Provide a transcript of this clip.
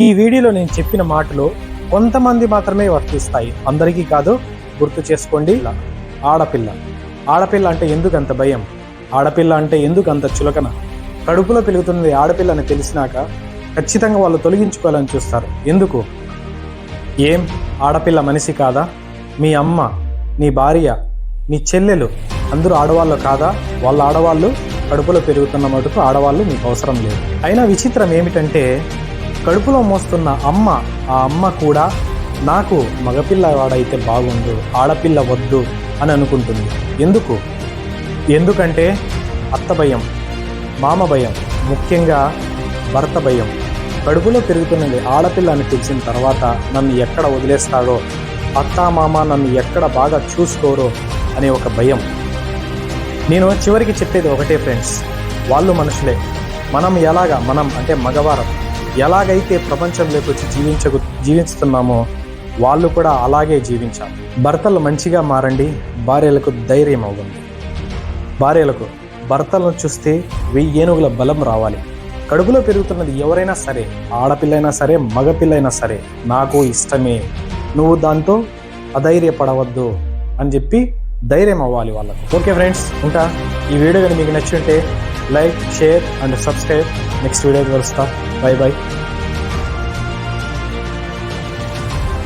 ఈ వీడియోలో నేను చెప్పిన మాటలు కొంతమంది మాత్రమే వర్తిస్తాయి. అందరికీ కాదు గుర్తు చేసుకోండి. ఆడపిల్ల. ఆడపిల్ల అంటే ఎందుకు అంత భయం? ఆడపిల్ల అంటే ఎందుకు అంత చులకన? కడుపులో పెరుగుతున్నది ఆడపిల్ల అని తెలిసినాక ఖచ్చితంగా వాళ్ళు తొలగించుకోవాలని చూస్తారు. ఎందుకు? ఏం? ఆడపిల్ల మనిషి కాదా? మీ అమ్మ నీ భార్య నీ చెల్లెలు అందరూ ఆడవాళ్ళు కాదా? వాళ్ళ ఆడవాళ్ళు కడుపులో పెరుగుతున్న మటుకు ఆడవాళ్ళు మీకు అవసరం లేదు. అయినా విచిత్రం ఏమిటంటే కడుపులో మోస్తున్న అమ్మ ఆ అమ్మ కూడా నాకు మగపిల్లవాడైతే బాగుండు ఆడపిల్ల వద్దు అని అనుకుంటుంది. ఎందుకు? ఎందుకంటే అత్త భయం మామ భయం ముఖ్యంగా భర్త భయం. కడుపులో పెరుగుతున్నది ఆడపిల్ల అని తెలిసిన తర్వాత నన్ను ఎక్కడ వదిలేస్తాడో అత్త మామ నన్ను ఎక్కడ బాగా చూసుకోరో అనే ఒక భయం. నేను చివరికి చెప్పేది ఒకటే ఫ్రెండ్స్. వాళ్ళు మనుషులే. మనం ఎలాగా? మనం అంటే మగవారం. ఎలాగైతే ప్రపంచంలోకి వచ్చి జీవించ జీవిస్తున్నామో వాళ్ళు కూడా అలాగే జీవించాలి. భర్తలు మంచిగా మారండి భార్యలకు ధైర్యం అవ్వండి. భార్యలకు భర్తలను చూస్తే వెయ్యి ఏనుగుల బలం రావాలి. కడుపులో పెరుగుతున్నది ఎవరైనా సరే ఆడపిల్లైనా సరే మగపిల్లైనా సరే నాకు ఇష్టమే. నువ్వు దాంతో అధైర్యపడవద్దు అని చెప్పి ధైర్యం అవ్వాలి వాళ్ళకు. ఓకే ఫ్రెండ్స్ ఉంటా. ఈ వీడియో కానీ మీకు నచ్చుంటే like share and subscribe. Next video will start. Bye bye